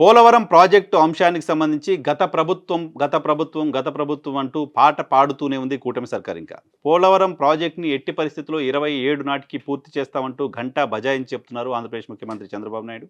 Polavaram project అంశానికి సంబంధించి గత ప్రభుత్వం గత ప్రభుత్వం గత ప్రభుత్వం అంటూ పాట పాడుతూనే ఉంది కూటమి సర్కార్ ఇంకా. పోలవరం ప్రాజెక్టుని ఎట్టి పరిస్థితుల్లో ఇరవై ఏడు నాటికి పూర్తి చేస్తామంటూ ఘంటా బజాయించి చెప్తున్నారు ఆంధ్రప్రదేశ్ ముఖ్యమంత్రి చంద్రబాబు నాయుడు.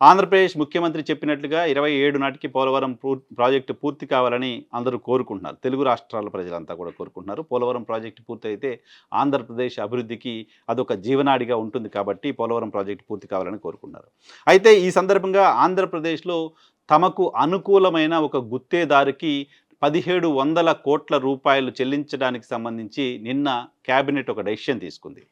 ఆంధ్రప్రదేశ్ ముఖ్యమంత్రి చెప్పినట్లుగా ఇరవై ఏడు నాటికి పోలవరం ప్రాజెక్టు పూర్తి కావాలని అందరూ కోరుకుంటున్నారు. తెలుగు రాష్ట్రాల ప్రజలంతా కూడా కోరుకుంటున్నారు. పోలవరం ప్రాజెక్టు పూర్తి అయితే ఆంధ్రప్రదేశ్ అభివృద్ధికి అదొక జీవనాడిగా ఉంటుంది కాబట్టి పోలవరం ప్రాజెక్టు పూర్తి కావాలని కోరుకుంటున్నారు. అయితే ఈ సందర్భంగా ఆంధ్రప్రదేశ్ ఆంధ్రప్రదేశ్లో తమకు అనుకూలమైన ఒక గుత్తేదారికి పదిహేడు వందల కోట్ల రూపాయలు చెల్లించడానికి సంబంధించి నిన్న కేబినెట్ ఒక డెసిషన్ తీసుకుంది.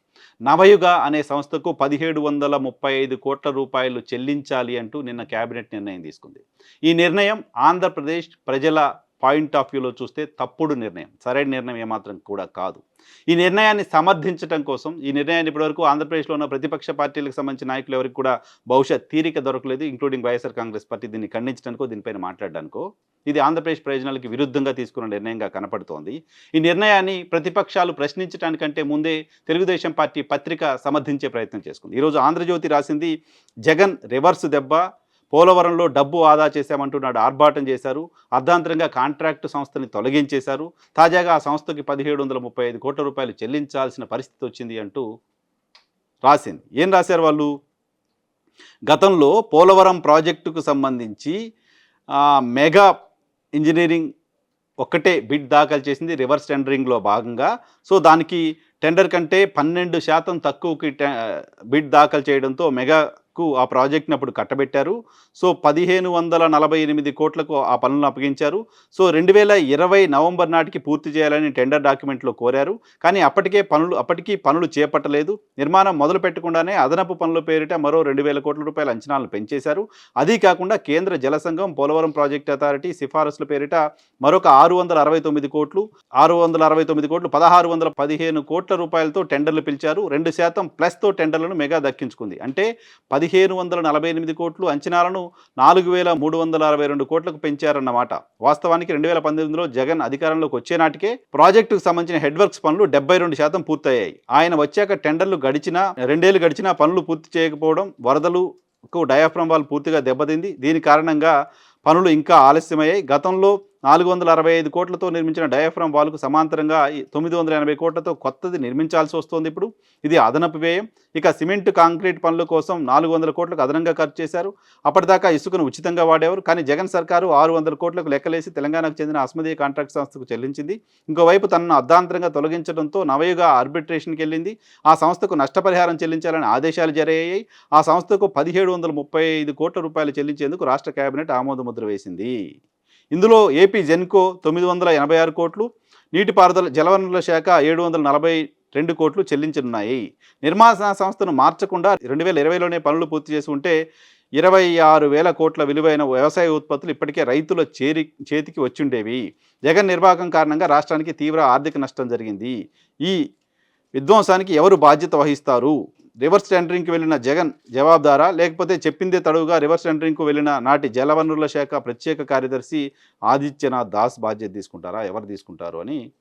నవయుగ అనే సంస్థకు పదిహేడు వందల ముప్పై ఐదు కోట్ల రూపాయలు చెల్లించాలి అంటూ నిన్న కేబినెట్ నిర్ణయం తీసుకుంది. ఈ నిర్ణయం ఆంధ్రప్రదేశ్ ప్రజల పాయింట్ ఆఫ్ వ్యూలో చూస్తే తప్పుడు నిర్ణయం సరైన నిర్ణయం ఏమాత్రం కూడా కాదు. ఈ నిర్ణయాన్ని సమర్థించడం కోసం ఈ నిర్ణయాన్ని ఇప్పటివరకు ఆంధ్రప్రదేశ్లో ఉన్న ప్రతిపక్ష పార్టీలకు సంబంధించిన నాయకులు ఎవరికి కూడా బహుశా తీరిక దొరకలేదు ఇంక్లూడింగ్ వైఎస్ఆర్ కాంగ్రెస్ పార్టీ దీన్ని ఖండించడానికో దీనిపైన మాట్లాడడానికో. ఇది ఆంధ్రప్రదేశ్ ప్రయోజనాలకు విరుద్ధంగా తీసుకున్న నిర్ణయంగా కనపడుతోంది. ఈ నిర్ణయాన్ని ప్రతిపక్షాలు ప్రశ్నించడానికంటే ముందే తెలుగుదేశం పార్టీ పత్రిక సమర్థించే ప్రయత్నం చేసుకుంది. ఈరోజు ఆంధ్రజ్యోతి రాసింది జగన్ రివర్స్ దెబ్బ పోలవరంలో డబ్బు ఆదా చేశామంటూ నాడు ఆర్భాటం చేశారు అర్ధాంతరంగా కాంట్రాక్టు సంస్థని తొలగించేశారు తాజాగా ఆ సంస్థకి పదిహేడు వందల ముప్పై ఐదు కోట్ల రూపాయలు చెల్లించాల్సిన పరిస్థితి వచ్చింది అంటూ రాసింది. ఏం రాశారు వాళ్ళు? గతంలో పోలవరం ప్రాజెక్టుకు సంబంధించి మెగా ఇంజనీరింగ్ ఒక్కటే బిడ్ దాఖలు చేసింది రివర్స్ టెండరింగ్లో భాగంగా. సో దానికి టెండర్ కంటే పన్నెండు శాతం తక్కువకి టె- బిడ్ దాఖలు చేయడంతో మెగా కు ఆ ప్రాజెక్ట్ని అప్పుడు కట్టబెట్టారు. సో పదిహేను వందల నలభై ఎనిమిది కోట్లకు ఆ పనులను అప్పగించారు. సో రెండు వేల ఇరవై నవంబర్ నాటికి పూర్తి చేయాలని టెండర్ డాక్యుమెంట్లో కోరారు. కానీ అప్పటికే పనులు అప్పటికీ పనులు చేపట్టలేదు. నిర్మాణం మొదలు పెట్టకుండానే అదనపు పనుల పేరిట మరో రెండు వేల కోట్ల రూపాయల అంచనాలను పెంచేశారు. అదీ కాకుండా కేంద్ర జల సంఘం పోలవరం ప్రాజెక్ట్ అథారిటీ సిఫారసుల పేరిట మరొక ఆరు వందల అరవై తొమ్మిది కోట్లు ఆరు వందల అరవై తొమ్మిది కోట్లు పదహారు వందల పదిహేను కోట్ల రూపాయలతో టెండర్లు పిలిచారు. రెండు శాతం ప్లస్తో టెండర్లను మెగా దక్కించుకుంది. అంటే పదిహేను వందల నలభై ఎనిమిది కోట్లు అంచనాలను నాలుగు వేల మూడు వందల అరవై రెండు కోట్లకు పెంచారన్నమాట. వాస్తవానికి రెండు వేల పంతొమ్మిదిలో జగన్ అధికారంలోకి వచ్చే నాటికే ప్రాజెక్టుకు సంబంధించిన హెడ్ వర్క్స్ పనులు డెబ్బై రెండు శాతం పూర్తయ్యాయి. ఆయన వచ్చాక టెండర్లు గడిచినా రెండేళ్ళు గడిచినా పనులు పూర్తి చేయకపోవడం వరదలకు డయాఫ్రమ్ వాల్ పూర్తిగా దెబ్బతింది. దీని కారణంగా పనులు ఇంకా ఆలస్యమయ్యాయి. గతంలో నాలుగు వందల అరవై ఐదు కోట్లతో నిర్మించిన డయాఫ్రమ్ వాల్కు సమాంతరంగా తొమ్మిది వందల ఎనభై కోట్లతో కొత్తది నిర్మించాల్సి వస్తోంది ఇప్పుడు. ఇది అదనపు వ్యయం. ఇక సిమెంట్ కాంక్రీట్ పనుల కోసం నాలుగు వందల కోట్లకు అదనంగా ఖర్చు చేశారు. అప్పటిదాకా ఇసుకను ఉచితంగా వాడేవారు. కానీ జగన్ సర్కారు ఆరు వందల కోట్లకు లెక్కలేసి తెలంగాణకు చెందిన అస్మదీయ కాంట్రాక్ట్ సంస్థకు చెల్లించింది. ఇంకోవైపు తనను అర్ధాంతరంగా తొలగించడంతో నవయుగ ఆర్బిట్రేషన్కి వెళ్ళింది. ఆ సంస్థకు నష్టపరిహారం చెల్లించాలని ఆదేశాలు జరిగాయి ఆ సంస్థకు పదిహేడు వందల ముప్పై ఐదు కోట్ల రూపాయలు చెల్లించేందుకు రాష్ట్ర కేబినెట్ ఆమోదముద్ర వేసింది. ఇందులో ఏపీ జెన్కో తొమ్మిది వందల ఎనభై ఆరు కోట్లు నీటిపారుదల జలవనరుల శాఖ ఏడు వందల నలభై రెండు కోట్లు చెల్లించనున్నాయి. నిర్మాణ సంస్థను మార్చకుండా రెండు వేల ఇరవైలోనే పనులు పూర్తి చేసి ఉంటే ఇరవై ఆరు వేల కోట్ల విలువైన వ్యవసాయ ఉత్పత్తులు ఇప్పటికే రైతుల చేరి చేతికి వచ్చిండేవి. జగన్ నిర్వాహకం కారణంగా రాష్ట్రానికి తీవ్ర ఆర్థిక నష్టం జరిగింది. ఈ విధ్వంసానికి ఎవరు బాధ్యత వహిస్తారు? రివర్స్ టెండరింగ్కి వెళ్ళిన జగన్ జవాబుదారా? లేకపోతే చెప్పిందే తడువుగా రివర్స్ టెండరింగ్కు వెళ్ళిన నాటి జలవనరుల శాఖ ప్రత్యేక కార్యదర్శి ఆదిత్యనాథ్ దాస్ బాధ్యత తీసుకుంటారా? ఎవరు తీసుకుంటారు? అని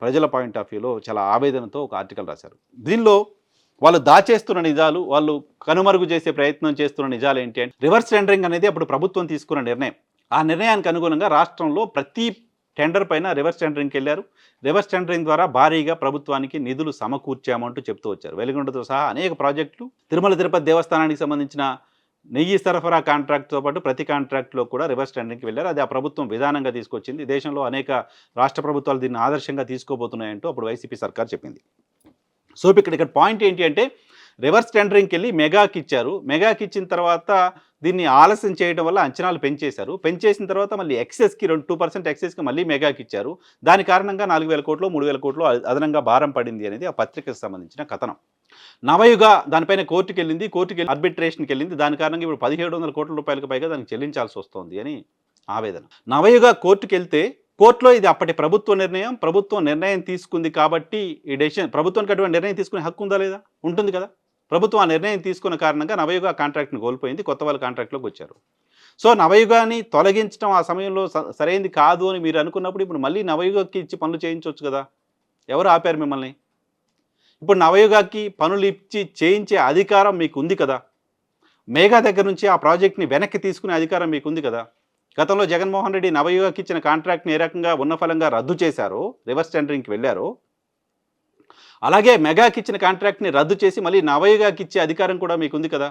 ప్రజల పాయింట్ ఆఫ్ వ్యూలో చాలా ఆవేదనతో ఒక ఆర్టికల్ రాశారు. దీనిలో వాళ్ళు దాచేస్తున్న నిజాలు వాళ్ళు కనుమరుగు చేసే ప్రయత్నం చేస్తున్న నిజాలు ఏంటి అంటే రివర్స్ టెండరింగ్ అనేది అప్పుడు ప్రభుత్వం తీసుకున్న నిర్ణయం. ఆ నిర్ణయానికి అనుగుణంగా రాష్ట్రంలో ప్రతి టెండర్ పైన రివర్స్ టెండరింగ్కి వెళ్ళారు. రివర్స్ టెండరింగ్ ద్వారా భారీగా ప్రభుత్వానికి నిధులు సమకూర్చామంటూ చెప్తూ వచ్చారు. వెలుగొండతో సహా అనేక ప్రాజెక్టులు తిరుమల తిరుపతి దేవస్థానానికి సంబంధించిన నెయ్యి సరఫరా కాంట్రాక్ట్తో పాటు ప్రతి కాంట్రాక్ట్లో కూడా రివర్స్ టెండరింగ్కి వెళ్ళారు. అది ఆ ప్రభుత్వం విధానంగా తీసుకొచ్చింది. దేశంలో అనేక రాష్ట్ర ప్రభుత్వాలు దీన్ని ఆదర్శంగా తీసుకోబోతున్నాయంటూ అప్పుడు వైసీపీ సర్కార్ చెప్పింది. సో ఇక్కడ ఇక్కడ పాయింట్ ఏంటి అంటే రివర్స్ టెండరింగ్కి వెళ్ళి మెగాకి ఇచ్చారు. మెగాకి ఇచ్చిన తర్వాత దీన్ని ఆలస్యం చేయడం వల్ల అంచనాలు పెంచేశారు. పెంచేసిన తర్వాత మళ్ళీ ఎక్సెస్కి రెండు టూ పర్సెంట్ ఎక్సెస్కి మళ్ళీ మెగాకి ఇచ్చారు. దాని కారణంగా నాలుగు వేల కోట్లు మూడు వేల కోట్లు అదనంగా భారం పడింది అనేది ఆ పత్రికకు సంబంధించిన కథనం. నవయుగ దానిపైన కోర్టుకు వెళ్ళింది. కోర్టుకి వెళ్ళి ఆర్బిట్రేషన్కి వెళ్ళింది. దాని కారణంగా ఇప్పుడు పదిహేడు వందల కోట్ల రూపాయలకు పైగా దానికి చెల్లించాల్సి వస్తుంది అని ఆవేదన. నవయుగ కోర్టుకు వెళ్తే కోర్టులో ఇది అప్పటి ప్రభుత్వ నిర్ణయం. ప్రభుత్వం నిర్ణయం తీసుకుంది కాబట్టి ఈ డెసిషన్ ప్రభుత్వానికి అటువంటి నిర్ణయం తీసుకునే హక్కు ఉందా లేదా? ఉంటుంది కదా. ప్రభుత్వం ఆ నిర్ణయం తీసుకున్న కారణంగా నవయుగ కాంట్రాక్ట్ని కోల్పోయింది కొత్త వాళ్ళ కాంట్రాక్ట్లోకి వచ్చారు. సో నవయుగాన్ని తొలగించడం ఆ సమయంలో స- సరైంది కాదు అని మీరు అనుకున్నప్పుడు ఇప్పుడు మళ్ళీ నవయుగకి ఇచ్చి పనులు చేయించవచ్చు కదా? ఎవరు ఆపారు మిమ్మల్ని? ఇప్పుడు నవయుగకి పనులు ఇచ్చి చేయించే అధికారం మీకు ఉంది కదా? మేఘా దగ్గర నుంచి ఆ ప్రాజెక్ట్ని వెనక్కి తీసుకునే అధికారం మీకు ఉంది కదా? గతంలో జగన్మోహన్ రెడ్డి నవయుగకి ఇచ్చిన కాంట్రాక్ట్ని ఏ రకంగా ఉన్న ఫలంగా రద్దు చేశారో రివర్స్ టెండరింగ్కి వెళ్ళారో అలాగే మెగాకి ఇచ్చిన కాంట్రాక్ట్ని రద్దు చేసి మళ్ళీ నవయగాకి ఇచ్చే అధికారం కూడా మీకు ఉంది కదా.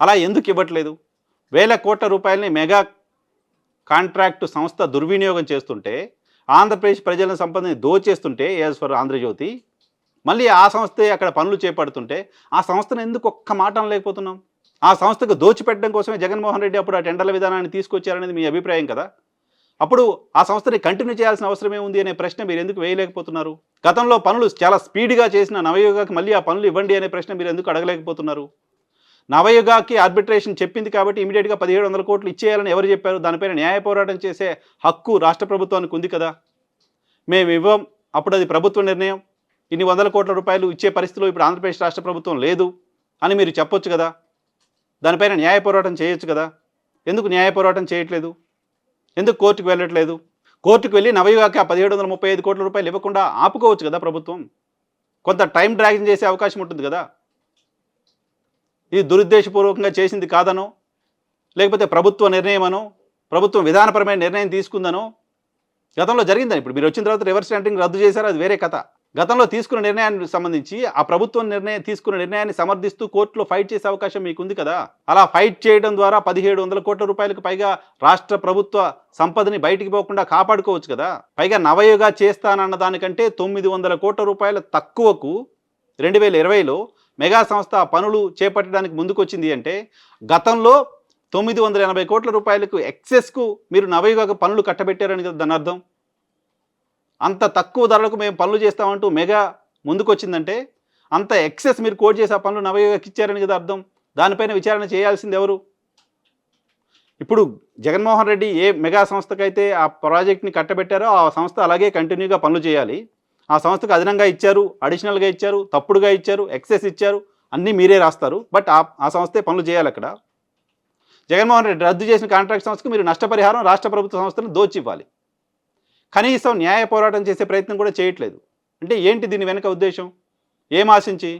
అలా ఎందుకు ఇవ్వట్లేదు? వేల కోట్ల రూపాయలని మెగా కాంట్రాక్టు సంస్థ దుర్వినియోగం చేస్తుంటే ఆంధ్రప్రదేశ్ ప్రజల సంపదని దోచేస్తుంటే యాజ్ ఫర్ ఆంధ్రజ్యోతి మళ్ళీ ఆ సంస్థే అక్కడ పనులు చేపడుతుంటే ఆ సంస్థను ఎందుకు ఒక్క మాట లేకపోతున్నాం ఆ సంస్థకు దోచిపెట్టడం కోసమే జగన్మోహన్ రెడ్డి అప్పుడు ఆ టెండర్ల విధానాన్ని తీసుకొచ్చారనేది మీ అభిప్రాయం కదా? అప్పుడు ఆ సంస్థని కంటిన్యూ చేయాల్సిన అవసరమే ఉంది అనే ప్రశ్న మీరు ఎందుకు వేయలేకపోతున్నారు? గతంలో పనులు చాలా స్పీడ్గా చేసిన నవయుగాకి మళ్ళీ ఆ పనులు ఇవ్వండి అనే ప్రశ్న మీరు ఎందుకు అడగలేకపోతున్నారు? నవయుగాకి ఆర్బిట్రేషన్ చెప్పింది కాబట్టి ఇమీడియట్గా పదిహేడు వందల కోట్లు ఇచ్చేయాలని ఎవరు చెప్పారు? దానిపైన న్యాయ పోరాటం చేసే హక్కు రాష్ట్ర ప్రభుత్వానికి ఉంది కదా. మేము ఇవ్వం అప్పుడు అది ప్రభుత్వ నిర్ణయం. ఇన్ని వందల కోట్ల రూపాయలు ఇచ్చే పరిస్థితిలో ఇప్పుడు ఆంధ్రప్రదేశ్ రాష్ట్ర ప్రభుత్వం లేదు అని మీరు చెప్పొచ్చు కదా. దానిపైన న్యాయ పోరాటం చేయొచ్చు కదా. ఎందుకు న్యాయ పోరాటం చేయట్లేదు? ఎందుకు కోర్టుకు వెళ్ళట్లేదు? కోర్టుకు వెళ్ళి నవయుగాకి ఆ పదిహేడు వందల ముప్పై ఐదు కోట్ల రూపాయలు ఇవ్వకుండా ఆపుకోవచ్చు కదా ప్రభుత్వం. కొంత టైం డ్రాగింగ్ చేసే అవకాశం ఉంటుంది కదా. ఇది దురుద్దేశపూర్వకంగా చేసింది కాదనో లేకపోతే ప్రభుత్వ నిర్ణయమనో ప్రభుత్వం విధానపరమైన నిర్ణయం తీసుకుందనో గతంలో జరిగిందని. ఇప్పుడు మీరు వచ్చిన తర్వాత రివర్స్ టెండరింగ్ రద్దు చేశారు అది వేరే కథ. గతంలో తీసుకున్న నిర్ణయానికి సంబంధించి ఆ ప్రభుత్వం నిర్ణయం తీసుకున్న నిర్ణయాన్ని సమర్థిస్తూ కోర్టులో ఫైట్ చేసే అవకాశం మీకుంది కదా. అలా ఫైట్ చేయడం ద్వారా పదిహేడు వందల కోట్ల రూపాయలకు పైగా రాష్ట్ర ప్రభుత్వ సంపదని బయటికి పోకుండా కాపాడుకోవచ్చు కదా. పైగా నవయుగా చేస్తానన్న దానికంటే తొమ్మిది వందల కోట్ల రూపాయల తక్కువకు రెండు వేల ఇరవైలో మెగా సంస్థ పనులు చేపట్టడానికి ముందుకొచ్చింది అంటే గతంలో తొమ్మిది వందల ఎనభై కోట్ల రూపాయలకు ఎక్సెస్కు మీరు నవయుగ పనులు కట్టబెట్టారని కదా దాని అర్థం? అంత తక్కువ ధరలకు మేము పనులు చేస్తామంటూ మెగా ముందుకొచ్చిందంటే అంత ఎక్సెస్ మీరు కోట్ చేసి ఆ పనులు నవయోగకి ఇచ్చారని కదా అర్థం. దానిపైన విచారణ చేయాల్సింది ఎవరు? ఇప్పుడు జగన్మోహన్ రెడ్డి ఏ మెగా సంస్థకైతే ఆ ప్రాజెక్ట్ని కట్టబెట్టారో ఆ సంస్థ అలాగే కంటిన్యూగా పనులు చేయాలి. ఆ సంస్థకు అదనంగా ఇచ్చారు అడిషనల్గా ఇచ్చారు తప్పుడుగా ఇచ్చారు ఎక్సెస్ ఇచ్చారు అన్నీ మీరే రాస్తారు. బట్ ఆ ఆ సంస్థే పనులు చేయాలి అక్కడ. జగన్మోహన్ రెడ్డి రద్దు చేసిన కాంట్రాక్ట్ సంస్థకు మీరు నష్టపరిహారం రాష్ట్ర ప్రభుత్వ సంస్థను దోచి ఇవ్వాలి కనీసం న్యాయ పోరాటం చేసే ప్రయత్నం కూడా చేయట్లేదు. అంటే ఏంటి దీని వెనక ఉద్దేశం? ఏం ఆశించి?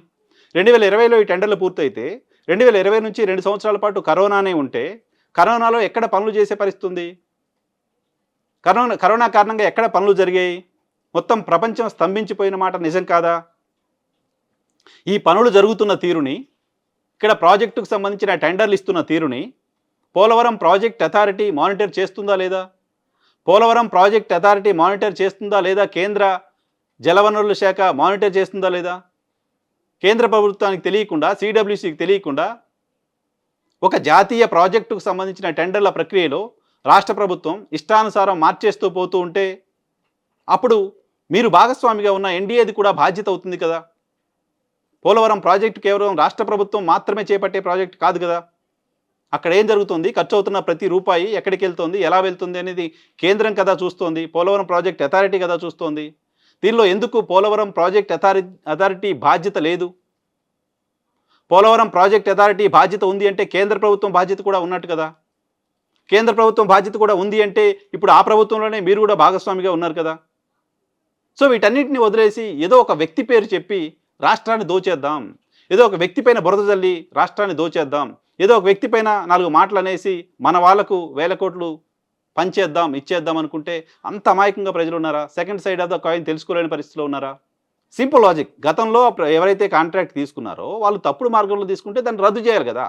రెండు వేల ఇరవైలో ఈ టెండర్లు పూర్తయితే రెండు వేల ఇరవై నుంచి రెండు సంవత్సరాల పాటు కరోనానే ఉంటే కరోనాలో ఎక్కడ పనులు చేసే పరిస్థితి ఉంది కరోనా కరోనా కారణంగా ఎక్కడ పనులు జరిగాయి? మొత్తం ప్రపంచం స్తంభించిపోయిన మాట నిజం కాదా? ఈ పనులు జరుగుతున్న తీరుని ఇక్కడ ప్రాజెక్టుకు సంబంధించిన టెండర్లు ఇస్తున్న తీరుని పోలవరం ప్రాజెక్ట్ అథారిటీ మానిటర్ చేస్తుందా లేదా? పోలవరం ప్రాజెక్ట్ అథారిటీ మానిటర్ చేస్తుందా లేదా? కేంద్ర జలవనరుల శాఖ మానిటర్ చేస్తుందా లేదా? కేంద్ర ప్రభుత్వానికి తెలియకుండా సిడబ్ల్యూసికి తెలియకుండా ఒక జాతీయ ప్రాజెక్టుకు సంబంధించిన టెండర్ల ప్రక్రియలో రాష్ట్ర ప్రభుత్వం ఇష్టానుసారం మార్చేస్తూ పోతూ ఉంటే అప్పుడు మీరు భాగస్వామిగా ఉన్న ఎన్డీఏది కూడా బాధ్యత అవుతుంది కదా? పోలవరం ప్రాజెక్టు కేవలం రాష్ట్ర ప్రభుత్వం మాత్రమే చేపట్టే ప్రాజెక్ట్ కాదు కదా? అక్కడ ఏం జరుగుతుంది? ఖర్చు అవుతున్న ప్రతి రూపాయి ఎక్కడికి వెళ్తుంది? ఎలా వెళ్తుంది అనేది కేంద్రం కదా చూస్తోంది. పోలవరం ప్రాజెక్ట్ అథారిటీ కదా చూస్తోంది. దీనిలో ఎందుకు పోలవరం ప్రాజెక్ట్ అథారి అథారిటీ బాధ్యత లేదు? పోలవరం ప్రాజెక్ట్ అథారిటీ బాధ్యత ఉంది అంటే కేంద్ర ప్రభుత్వం బాధ్యత కూడా ఉన్నట్టు కదా? కేంద్ర ప్రభుత్వం బాధ్యత కూడా ఉంది అంటే ఇప్పుడు ఆ ప్రభుత్వంలోనే మీరు కూడా భాగస్వామిగా ఉన్నారు కదా? సో వీటన్నిటిని వదిలేసి ఏదో ఒక వ్యక్తి పేరు చెప్పి రాష్ట్రాన్ని దోచేద్దాం. ఏదో ఒక వ్యక్తి పైన బురద జల్లి రాష్ట్రాన్ని దోచేద్దాం. ఏదో ఒక వ్యక్తి పైన నాలుగు మాటలు అనేసి మన వాళ్ళకు వేల కోట్లు పంచేద్దాం ఇచ్చేద్దాం అనుకుంటే అంత అమాయకంగా ప్రజలు ఉన్నారా? Second side of the coin తెలుసుకోలేని పరిస్థితిలో ఉన్నారా? Simple logic. గతంలో ఎవరైతే కాంట్రాక్ట్ తీసుకున్నారో వాళ్ళు తప్పుడు మార్గంలో తీసుకుంటే దాన్ని రద్దు చేయాలి కదా.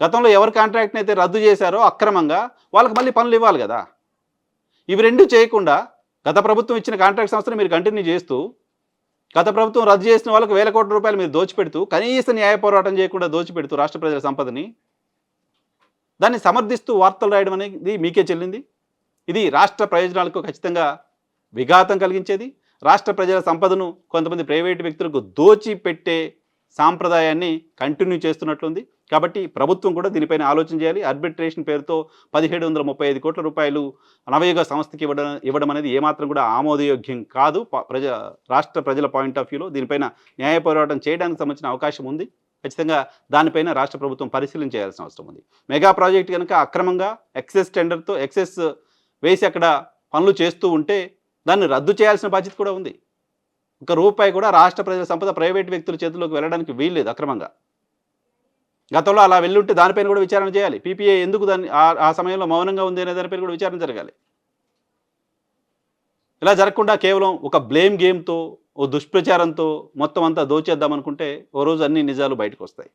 గతంలో ఎవరి కాంట్రాక్ట్ని అయితే రద్దు చేశారో అక్రమంగా వాళ్ళకి మళ్ళీ పనులు ఇవ్వాలి కదా. ఇవి రెండు చేయకుండా గత ప్రభుత్వం ఇచ్చిన కాంట్రాక్ట్ సంస్థను మీరు కంటిన్యూ చేస్తూ గత ప్రభుత్వం రద్దు చేసిన వాళ్ళకి వేల కోట్ల రూపాయలు మీరు దోచిపెడుతూ కనీస న్యాయ పోరాటం చేయకుండా దోచిపెడుతూ రాష్ట్ర ప్రజల సంపదని దాన్ని సమర్థిస్తూ వార్తలు రాయడం అనేది మీకే చెల్లింది. ఇది రాష్ట్ర ప్రయోజనాలకు ఖచ్చితంగా విఘాతం కలిగించేది. రాష్ట్ర ప్రజల సంపదను కొంతమంది ప్రైవేటు వ్యక్తులకు దోచిపెట్టే సాంప్రదాయాన్ని కంటిన్యూ చేస్తున్నట్లుంది. కాబట్టి ప్రభుత్వం కూడా దీనిపైన ఆలోచన చేయాలి. ఆర్బిట్రేషన్ పేరుతో పదిహేడు వందల ముప్పై ఐదు కోట్ల రూపాయలు నవయుగ సంస్థకి ఇవ్వడం ఇవ్వడం అనేది ఏమాత్రం కూడా ఆమోదయోగ్యం కాదు. ప్రజ రాష్ట్ర ప్రజల పాయింట్ ఆఫ్ వ్యూలో దీనిపైన న్యాయ పోరాటం చేయడానికి సంబంధించిన అవకాశం ఉంది. ఖచ్చితంగా దానిపైన రాష్ట్ర ప్రభుత్వం పరిశీలన చేయాల్సిన అవసరం ఉంది. మెగా ప్రాజెక్ట్ కనుక అక్రమంగా ఎక్సెస్ టెండర్తో ఎక్సెస్ వేసి అక్కడ పనులు చేస్తూ ఉంటే దాన్ని రద్దు చేయాల్సిన బాధ్యత కూడా ఉంది. ఒక రూపాయి కూడా రాష్ట్ర ప్రజల సంపద ప్రైవేట్ వ్యక్తుల చేతుల్లోకి వెళ్ళడానికి వీల్లేదు అక్రమంగా. గతంలో అలా వెళ్ళుంటే దానిపైన కూడా విచారణ చేయాలి. పీపీఏ ఎందుకు దాన్ని ఆ- సమయంలో మౌనంగా ఉంది అనే దానిపైన కూడా విచారణ జరగాలి. ఇలా జరగకుండా కేవలం ఒక బ్లేమ్ గేమ్తో ఓ దుష్ప్రచారంతో మొత్తం అంతా దోచేద్దాం అనుకుంటే ఓ రోజు అన్ని నిజాలు బయటకు వస్తాయి.